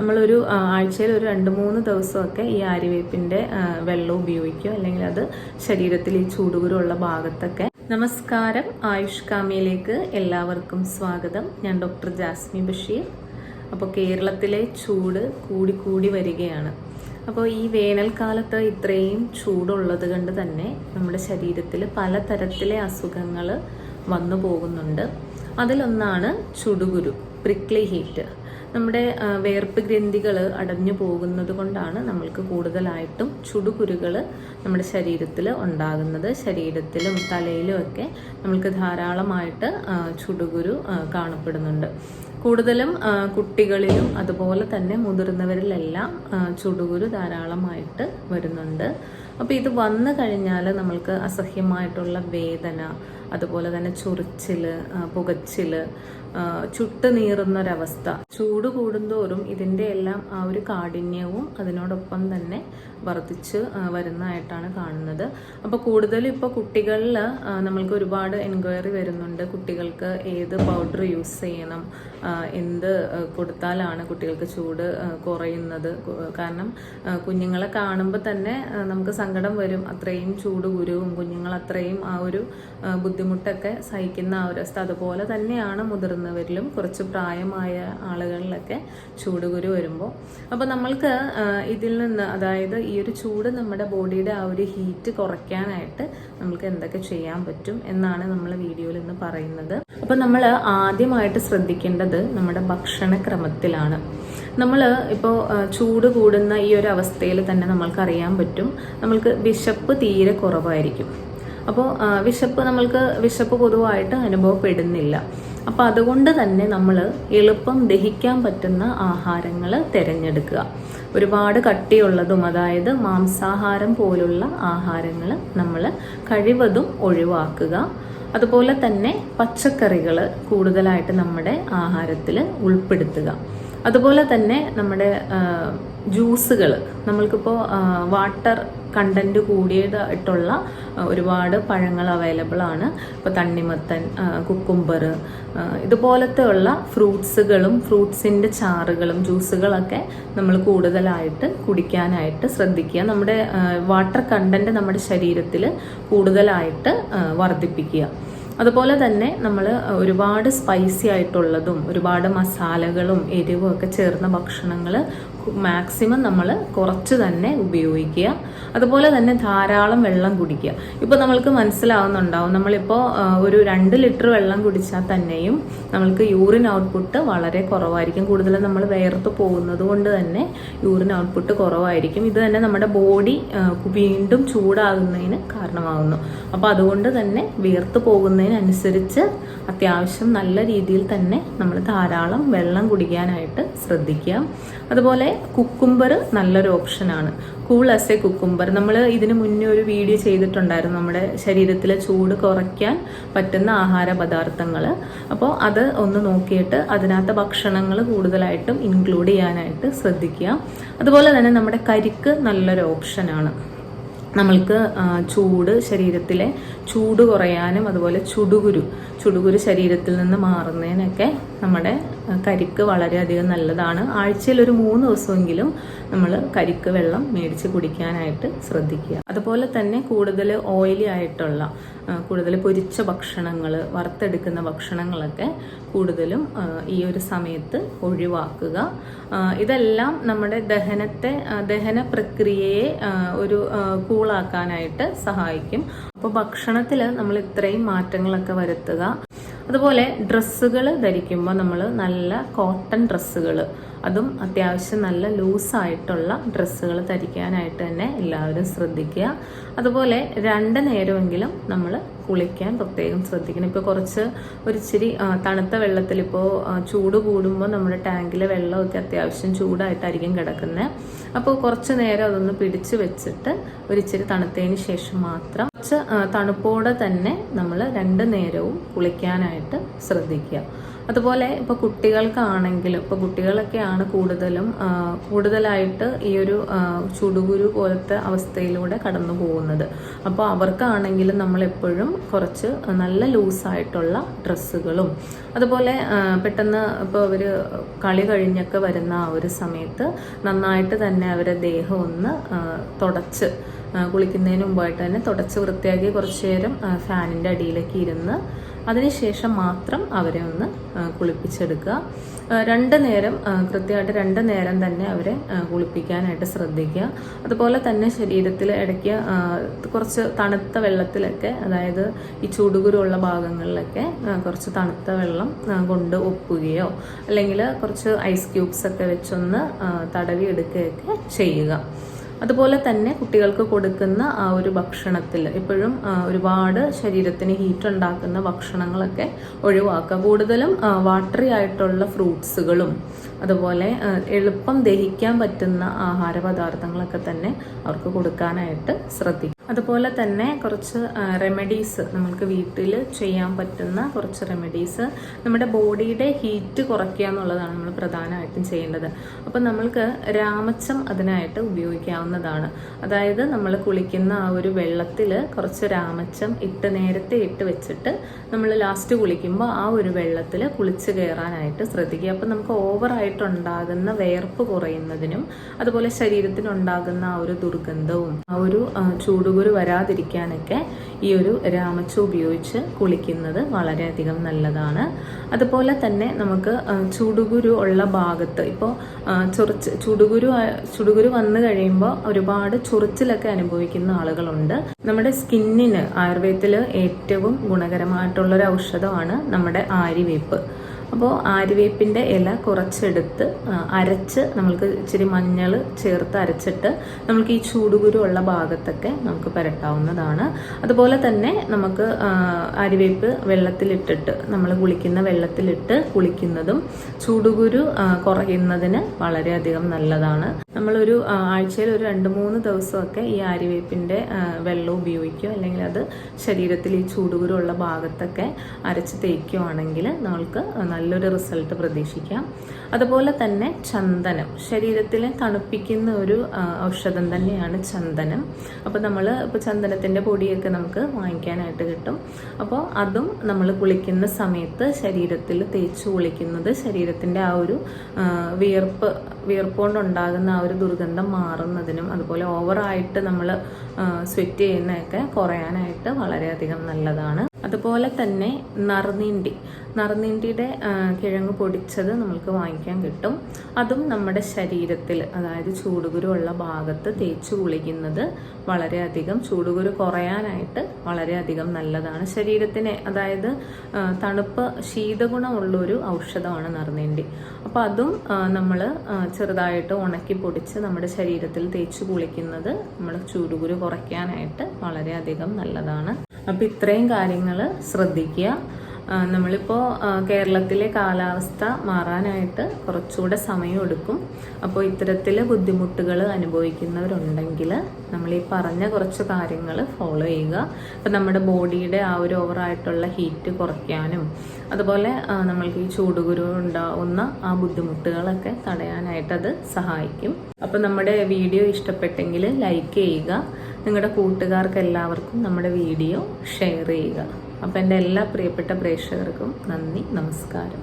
നമ്മളൊരു ആഴ്ചയിൽ ഒരു രണ്ട് മൂന്ന് ദിവസമൊക്കെ ഈ ആര്യവേപ്പിന്റെ വെള്ളം ഉപയോഗിക്കും അല്ലെങ്കിൽ അത് ശരീരത്തിൽ ഈ ചൂടുകുരുള്ള ഭാഗത്തൊക്കെ. നമസ്കാരം. ആയുഷ് കാമിയിലേക്ക് എല്ലാവർക്കും സ്വാഗതം. ഞാൻ ഡോക്ടർ ജാസ്മി ബഷീർ. അപ്പോൾ കേരളത്തിലെ ചൂട് കൂടി കൂടി വരികയാണ്. അപ്പോൾ ഈ വേനൽക്കാലത്ത് ഇത്രയും ചൂടുള്ളത് കൊണ്ട് തന്നെ നമ്മുടെ ശരീരത്തിൽ പലതരത്തിലെ അസുഖങ്ങൾ വന്നു പോകുന്നുണ്ട്. അതിലൊന്നാണ് ചുടുകുരു പ്രിക്ലി ഹീറ്റ് നമ്മുടെ വേർപ്പ് ഗ്രന്ഥികൾ അടഞ്ഞു പോകുന്നത് കൊണ്ടാണ് നമ്മൾക്ക് കൂടുതലായിട്ടും ചുടുകുരുകൾ നമ്മുടെ ശരീരത്തിൽ ഉണ്ടാകുന്നത്. ശരീരത്തിലും തലയിലും ഒക്കെ നമ്മൾക്ക് ധാരാളമായിട്ട് ചുടുകുരു കാണപ്പെടുന്നുണ്ട്. കൂടുതലും കുട്ടികളിലും അതുപോലെ തന്നെ മുതിർന്നവരിലെല്ലാം ചുടുകുരു ധാരാളമായിട്ട് വരുന്നുണ്ട്. അപ്പോൾ ഇത് വന്നു കഴിഞ്ഞാൽ നമ്മൾക്ക് അസഹ്യമായിട്ടുള്ള വേദന അതുപോലെ തന്നെ ചൊറിച്ചിൽ പുകച്ചിൽ ചുട്ട് നീറുന്നൊരവസ്ഥ. ചൂട് കൂടുന്തോറും ഇതിന്റെ എല്ലാം ആ ഒരു കാഠിന്യവും അതിനോടൊപ്പം തന്നെ വർദ്ധിച്ച് വരുന്നതായിട്ടാണ് കാണുന്നത്. അപ്പോൾ കൂടുതലും ഇപ്പോൾ കുട്ടികളിൽ നമ്മൾക്ക് ഒരുപാട് എൻക്വയറി വരുന്നുണ്ട്. കുട്ടികൾക്ക് ഏത് പൗഡർ യൂസ് ചെയ്യണം എന്ത് കൊടുത്താലാണ് കുട്ടികൾക്ക് ചൂട് കുറയുന്നത്. കാരണം കുഞ്ഞുങ്ങളെ കാണുമ്പോൾ തന്നെ നമുക്ക് സങ്കടം വരും. അത്രയും ചൂട് കുരുവും കുഞ്ഞുങ്ങൾ അത്രയും ആ ഒരു ആ, ബുദ്ധിമുട്ടൊക്കെ സഹിക്കുന്ന ആ അവസ്ഥ. അതുപോലെ തന്നെയാണ് മുതിർന്നവരിലും കുറച്ച് പ്രായമായ ആളുകളിലൊക്കെ ചൂടുകുരു വരുമ്പോൾ അപ്പോൾ നമ്മൾക്ക് ഇതിൽ നിന്ന് അതായത് ഈ ഒരു ചൂട് നമ്മുടെ ബോഡിയുടെ ആ ഒരു ഹീറ്റ് കുറയ്ക്കാനായിട്ട് നമുക്ക് എന്തൊക്കെ ചെയ്യാൻ പറ്റും എന്നാണ് നമ്മൾ വീഡിയോയിൽ ഇന്ന് പറയുന്നത്. അപ്പോൾ നമ്മൾ ആദ്യമായിട്ട് ശ്രദ്ധിക്കേണ്ടത് നമ്മുടെ ഭക്ഷണക്രമത്തിലാണ്. നമ്മൾ ഇപ്പോൾ ചൂട് കൂടുന്ന ഈ ഒരു അവസ്ഥയിൽ തന്നെ നമ്മൾക്ക് അറിയാൻ പറ്റും. നമ്മൾക്ക് വിശപ്പ് തീരെ കുറവായിരിക്കും. അപ്പോൾ വിശപ്പ് നമ്മൾക്ക് വിശപ്പ് പൊതുവായിട്ട് അനുഭവപ്പെടുന്നില്ല. അപ്പോൾ അതുകൊണ്ട് തന്നെ നമ്മൾ എളുപ്പം ദഹിക്കാൻ പറ്റുന്ന ആഹാരങ്ങൾ തിരഞ്ഞെടുക്കുക. ഒരുപാട് കട്ടിയുള്ളതും അതായത് മാംസാഹാരം പോലുള്ള ആഹാരങ്ങൾ നമ്മൾ കഴിവതും ഒഴിവാക്കുക. അതുപോലെ തന്നെ പച്ചക്കറികൾ കൂടുതലായിട്ട് നമ്മുടെ ആഹാരത്തിൽ ഉൾപ്പെടുത്തുക. അതുപോലെ തന്നെ നമ്മുടെ ജ്യൂസുകൾ നമ്മൾക്കിപ്പോൾ വാട്ടർ കണ്ടന്റ് കൂടിയതായിട്ടുള്ള ഒരുപാട് പഴങ്ങൾ അവൈലബിൾ ആണ്. ഇപ്പോൾ തണ്ണിമത്തൻ കുക്കുംബർ ഇതുപോലത്തെ ഉള്ള ഫ്രൂട്ട്സുകളും ഫ്രൂട്ട്സിന്റെ ചാറുകളും ജ്യൂസുകളൊക്കെ നമ്മൾ കൂടുതലായിട്ട് കുടിക്കാനായിട്ട് ശ്രദ്ധിക്കുക. നമ്മുടെ വാട്ടർ കണ്ടന്റ് നമ്മുടെ ശരീരത്തിൽ കൂടുതലായിട്ട് വർദ്ധിപ്പിക്കുക. അതുപോലെ തന്നെ നമ്മൾ ഒരുപാട് സ്പൈസി ആയിട്ടുള്ളതും ഒരുപാട് മസാലകളും എരിവും ഒക്കെ ചേർന്ന ഭക്ഷണങ്ങൾ മാക്സിമം നമ്മൾ കുറച്ച് തന്നെ ഉപയോഗിക്കുക. അതുപോലെ തന്നെ ധാരാളം വെള്ളം കുടിക്കുക. ഇപ്പോൾ നമ്മൾക്ക് മനസ്സിലാവുന്നുണ്ടാവും. നമ്മളിപ്പോൾ ഒരു രണ്ട് ലിറ്റർ വെള്ളം കുടിച്ചാൽ തന്നെയും നമ്മൾക്ക് യൂറിൻ ഔട്ട്പുട്ട് വളരെ കുറവായിരിക്കും. കൂടുതലും നമ്മൾ വേർത്ത് പോകുന്നത് കൊണ്ട് തന്നെ യൂറിൻ ഔട്ട്പുട്ട് കുറവായിരിക്കും. ഇത് തന്നെ നമ്മുടെ ബോഡി വീണ്ടും ചൂടാകുന്നതിന് കാരണമാകുന്നു അപ്പോൾ അതുകൊണ്ട് തന്നെ വീർത്ത് പോകുന്നതിനനുസരിച്ച് അത്യാവശ്യം നല്ല രീതിയിൽ തന്നെ നമ്മൾ ധാരാളം വെള്ളം കുടിക്കാനായിട്ട് ശ്രദ്ധിക്കുക. അതുപോലെ കുക്കുംബർ നല്ലൊരു ഓപ്ഷനാണ്. കൂൾ എസ് എ കുക്കുംബർ നമ്മൾ ഇതിനു മുന്നേ ഒരു വീഡിയോ ചെയ്തിട്ടുണ്ടായിരുന്നു നമ്മുടെ ശരീരത്തിലെ ചൂട് കുറയ്ക്കാൻ പറ്റുന്ന ആഹാര പദാർത്ഥങ്ങൾ. അപ്പോൾ അത് ഒന്ന് നോക്കിയിട്ട് അതിനകത്ത് ഭക്ഷണങ്ങൾ കൂടുതലായിട്ടും ഇൻക്ലൂഡ് ചെയ്യാനായിട്ട് ശ്രദ്ധിക്കുക. അതുപോലെ തന്നെ നമ്മുടെ കരിക്ക് നല്ലൊരു ഓപ്ഷനാണ്. നമ്മൾക്ക് ചൂട് ശരീരത്തിലെ ചൂട് കുറയാനും അതുപോലെ ചുടുകുരു ചുടുകുരു ശരീരത്തിൽ നിന്ന് മാറുന്നതിനൊക്കെ നമ്മുടെ കരിക്ക് വളരെയധികം നല്ലതാണ്. ആഴ്ചയിൽ ഒരു മൂന്ന് ദിവസമെങ്കിലും നമ്മൾ കരിക്ക് വെള്ളം മേടിച്ച് കുടിക്കാനായിട്ട് ശ്രദ്ധിക്കുക. അതുപോലെ തന്നെ കൂടുതൽ ഓയിലി ആയിട്ടുള്ള കൂടുതൽ പൊരിച്ച ഭക്ഷണങ്ങൾ വറുത്തെടുക്കുന്ന ഭക്ഷണങ്ങളൊക്കെ കൂടുതലും ഈ ഒരു സമയത്ത് ഒഴിവാക്കുക. ഇതെല്ലാം നമ്മുടെ ദഹനത്തെ ദഹന പ്രക്രിയയെ ഒരു കൂളാക്കാനായിട്ട് സഹായിക്കും. അപ്പോൾ ഭക്ഷണത്തിൽ നമ്മൾ ഇത്രയും മാറ്റങ്ങളൊക്കെ വരുത്തുക. അതുപോലെ ഡ്രസ്സുകൾ ധരിക്കുമ്പോൾ നമ്മൾ നല്ല കോട്ടൺ ഡ്രസ്സുകൾ അതും അത്യാവശ്യം നല്ല ലൂസായിട്ടുള്ള ഡ്രസ്സുകൾ ധരിക്കാനായിട്ട് തന്നെ എല്ലാവരും ശ്രദ്ധിക്കുക. അതുപോലെ രണ്ട് നേരമെങ്കിലും നമ്മൾ കുളിക്കാൻ പ്രത്യേകം ശ്രദ്ധിക്കണം. ഇപ്പോൾ കുറച്ച് ഒരിച്ചിരി തണുത്ത വെള്ളത്തിൽ ഇപ്പോൾ ചൂട് കൂടുമ്പോൾ നമ്മുടെ ടാങ്കിലെ വെള്ളമൊക്കെ അത്യാവശ്യം ചൂടായിട്ടായിരിക്കും കിടക്കുന്നത് അപ്പോൾ കുറച്ച് നേരം അതൊന്ന് പിടിച്ചു വെച്ചിട്ട് ഒരിച്ചിരി തണുത്തതിന് ശേഷം മാത്രം കുറച്ച് തണുപ്പോടെ തന്നെ നമ്മൾ രണ്ട് നേരവും കുളിക്കാനായിട്ട് ശ്രദ്ധിക്കുക. അതുപോലെ ഇപ്പോൾ കുട്ടികൾക്കാണെങ്കിലും ഇപ്പോൾ കുട്ടികളൊക്കെയാണ് കൂടുതലും കൂടുതലായിട്ട് ഈ ഒരു ചുടുകുരു പോലത്തെ അവസ്ഥയിലൂടെ കടന്നു പോകുന്നത്. അപ്പോൾ അവർക്കാണെങ്കിലും നമ്മൾ എപ്പോഴും കുറച്ച് നല്ല ലൂസായിട്ടുള്ള ഡ്രസ്സുകളും അതുപോലെ പെട്ടെന്ന് ഇപ്പോൾ അവർ കളി കഴിഞ്ഞൊക്കെ വരുന്ന ആ ഒരു സമയത്ത് നന്നായിട്ട് തന്നെ അവരെ ദേഹം ഒന്ന് തുടച്ച് കുളിക്കുന്നതിന് മുമ്പായിട്ട് തന്നെ തുടച്ച് വൃത്തിയാക്കി കുറച്ചു നേരം ഫാനിന്റെ അടിയിലേക്ക് ഇരുന്ന് അതിനുശേഷം മാത്രം അവരെ ഒന്ന് കുളിപ്പിച്ചെടുക്കുക. രണ്ട് നേരം കൃത്യമായിട്ട് രണ്ട് നേരം തന്നെ അവരെ കുളിപ്പിക്കാനായിട്ട് ശ്രദ്ധിക്കുക. അതുപോലെ തന്നെ ശരീരത്തിൽ ഇടയ്ക്ക് കുറച്ച് തണുത്ത വെള്ളത്തിലൊക്കെ അതായത് ഈ ചൂടുകുരുള്ള ഭാഗങ്ങളിലൊക്കെ കുറച്ച് തണുത്ത വെള്ളം കൊണ്ട് ഒപ്പുകയോ അല്ലെങ്കിൽ കുറച്ച് ഐസ് ക്യൂബ്സ് ഒക്കെ വെച്ചൊന്ന് തടവി എടുക്കുകയൊക്കെ ചെയ്യുക. അതുപോലെ തന്നെ കുട്ടികൾക്ക് കൊടുക്കുന്ന ആ ഒരു ഭക്ഷണത്തിൽ എപ്പോഴും ഒരുപാട് ശരീരത്തിന് ഹീറ്റ് ഉണ്ടാക്കുന്ന ഭക്ഷണങ്ങളൊക്കെ ഒഴിവാക്കുക. കൂടുതലും വാട്ടറി ആയിട്ടുള്ള ഫ്രൂട്ട്സുകളും അതുപോലെ എളുപ്പം ദഹിക്കാൻ പറ്റുന്ന ആഹാര പദാർത്ഥങ്ങളൊക്കെ തന്നെ അവർക്ക് കൊടുക്കാനായിട്ട് ശ്രദ്ധിക്കും. അതുപോലെ തന്നെ കുറച്ച് റെമഡീസ് നമുക്ക് വീട്ടിൽ ചെയ്യാൻ പറ്റുന്ന കുറച്ച് റെമഡീസ് നമ്മുടെ ബോഡിയുടെ ഹീറ്റ് കുറയ്ക്കുക എന്നുള്ളതാണ് നമ്മൾ പ്രധാനമായിട്ടും ചെയ്യേണ്ടത്. അപ്പം നമ്മൾക്ക് രാമച്ചം അതിനായിട്ട് ഉപയോഗിക്കാവുന്നതാണ് അതായത് നമ്മൾ കുളിക്കുന്ന ആ ഒരു വെള്ളത്തിൽ കുറച്ച് രാമച്ചം ഇട്ട് നേരത്തെ ഇട്ട് വെച്ചിട്ട് നമ്മൾ ലാസ്റ്റ് കുളിക്കുമ്പോൾ ആ ഒരു വെള്ളത്തിൽ കുളിച്ച് കയറാനായിട്ട് ശ്രദ്ധിക്കുക. അപ്പം നമുക്ക് ഓവറായിട്ടുണ്ടാകുന്ന വേർപ്പ് കുറയുന്നതിനും അതുപോലെ ശരീരത്തിനുണ്ടാകുന്ന ആ ഒരു ദുർഗന്ധവും ആ ഒരു ചൂടുകുരു വരാതിരിക്കാനൊക്കെ ഈ ഒരു രാമച്ച ഉപയോഗിച്ച് കുളിക്കുന്നത് വളരെയധികം നല്ലതാണ്. അതുപോലെ തന്നെ നമുക്ക് ചുടുകുരു ഉള്ള ഭാഗത്ത് ഇപ്പോൾ ചൊറിച്ച് ചുടുകുരു ചുടുകുരു വന്നു കഴിയുമ്പോൾ ഒരുപാട് ചൊറിച്ചിലൊക്കെ അനുഭവിക്കുന്ന ആളുകളുണ്ട്. നമ്മുടെ സ്കിന്നിന് ആയുർവേദത്തിൽ ഏറ്റവും ഗുണകരമായിട്ടുള്ളൊരു ഔഷധമാണ് നമ്മുടെ ആര്യവേപ്പ് അപ്പോൾ ആര്യവേപ്പിന്റെ ഇല കുറച്ചെടുത്ത് അരച്ച് നമ്മൾക്ക് ഇച്ചിരി മഞ്ഞൾ ചേർത്ത് അരച്ചിട്ട് നമുക്ക് ഈ ചൂടുകുരു ഉള്ള ഭാഗത്തൊക്കെ നമുക്ക് പുരട്ടാവുന്നതാണ്. അതുപോലെ തന്നെ നമുക്ക് അരിവേപ്പ് വെള്ളത്തിലിട്ടിട്ട് നമ്മൾ കുളിക്കുന്ന വെള്ളത്തിലിട്ട് കുളിക്കുന്നതും ചൂടുകുരു കുറയുന്നതിന് വളരെയധികം നല്ലതാണ്. നമ്മളൊരു ആഴ്ചയിൽ ഒരു രണ്ട് മൂന്ന് ദിവസമൊക്കെ ഈ ആര്യവേപ്പിന്റെ വെള്ളം ഉപയോഗിക്കുക അല്ലെങ്കിൽ അത് ശരീരത്തിൽ ഈ ചൂടുകുരു ഉള്ള ഭാഗത്തൊക്കെ അരച്ച് തേക്കുകയാണെങ്കിൽ നമ്മൾക്ക് നല്ലൊരു റിസൾട്ട് പ്രതീക്ഷിക്കാം. അതുപോലെ തന്നെ ചന്ദനം. ശരീരത്തിലെ തണുപ്പിക്കുന്ന ഒരു ഔഷധം തന്നെയാണ് ചന്ദനം. അപ്പോൾ നമ്മൾ ഇപ്പോൾ ചന്ദനത്തിന്റെ പൊടിയൊക്കെ നമുക്ക് വാങ്ങിക്കാനായിട്ട് കിട്ടും. അപ്പോൾ അതും നമ്മൾ കുളിക്കുന്ന സമയത്ത് ശരീരത്തിൽ തേച്ച് കുളിക്കുന്നത് ശരീരത്തിന്റെ ആ ഒരു വിയർപ്പ് വിയർപ്പ് കൊണ്ടുണ്ടാകുന്ന ആ ഒരു ദുർഗന്ധം മാറുന്നതിനും അതുപോലെ ഓവറായിട്ട് നമ്മൾ സ്വെറ്റ് ചെയ്യുന്നതൊക്കെ കുറയാനായിട്ട് വളരെയധികം നല്ലതാണ്. അതുപോലെ തന്നെ നറുനീണ്ടി. നറുനീണ്ടിയുടെ കിഴങ്ങ് പൊടിച്ചത് നമ്മൾക്ക് വാങ്ങിക്കാൻ കിട്ടും. അതും നമ്മുടെ ശരീരത്തിൽ അതായത് ചൂടുകുരുള്ള ഭാഗത്ത് തേച്ച് കുളിക്കുന്നത് വളരെയധികം ചൂടുകുരു കുറയാനായിട്ട് വളരെയധികം നല്ലതാണ്. ശരീരത്തിന് അതായത് തണുപ്പ് ശീതഗുണമുള്ളൊരു ഔഷധമാണ് നറുനീണ്ടി. അപ്പോൾ അതും നമ്മൾ ചെറുതായിട്ട് ഉണക്കി പൊടിച്ച് നമ്മുടെ ശരീരത്തിൽ തേച്ച് കുളിക്കുന്നത് നമ്മുടെ ചൂടുകുരു കുറയ്ക്കാനായിട്ട് വളരെയധികം നല്ലതാണ്. അപ്പോൾ ഇത്രയും കാര്യങ്ങൾ ശ്രദ്ധിക്കുക. നമ്മളിപ്പോൾ കേരളത്തിലെ കാലാവസ്ഥ മാറാനായിട്ട് കുറച്ചുകൂടെ സമയമെടുക്കും അപ്പോൾ ഇത്തരത്തിൽ ബുദ്ധിമുട്ടുകൾ അനുഭവിക്കുന്നവരുണ്ടെങ്കിൽ നമ്മൾ ഈ പറഞ്ഞ കുറച്ച് കാര്യങ്ങൾ ഫോളോ ചെയ്യുക. അപ്പം നമ്മുടെ ബോഡിയുടെ ആ ഒരു ഓവറായിട്ടുള്ള ഹീറ്റ് കുറയ്ക്കാനും അതുപോലെ നമ്മൾക്ക് ഈ ചൂടുകുരു ഉണ്ടാവുന്ന ആ ബുദ്ധിമുട്ടുകളൊക്കെ അത് സഹായിക്കും. അപ്പം നമ്മുടെ വീഡിയോ ഇഷ്ടപ്പെട്ടെങ്കിൽ ലൈക്ക് ചെയ്യുക. നിങ്ങളുടെ കൂട്ടുകാർക്ക് എല്ലാവർക്കും നമ്മുടെ വീഡിയോ ഷെയർ ചെയ്യുക. അപ്പം എന്റെ എല്ലാ പ്രിയപ്പെട്ട പ്രേക്ഷകർക്കും നന്ദി നമസ്കാരം.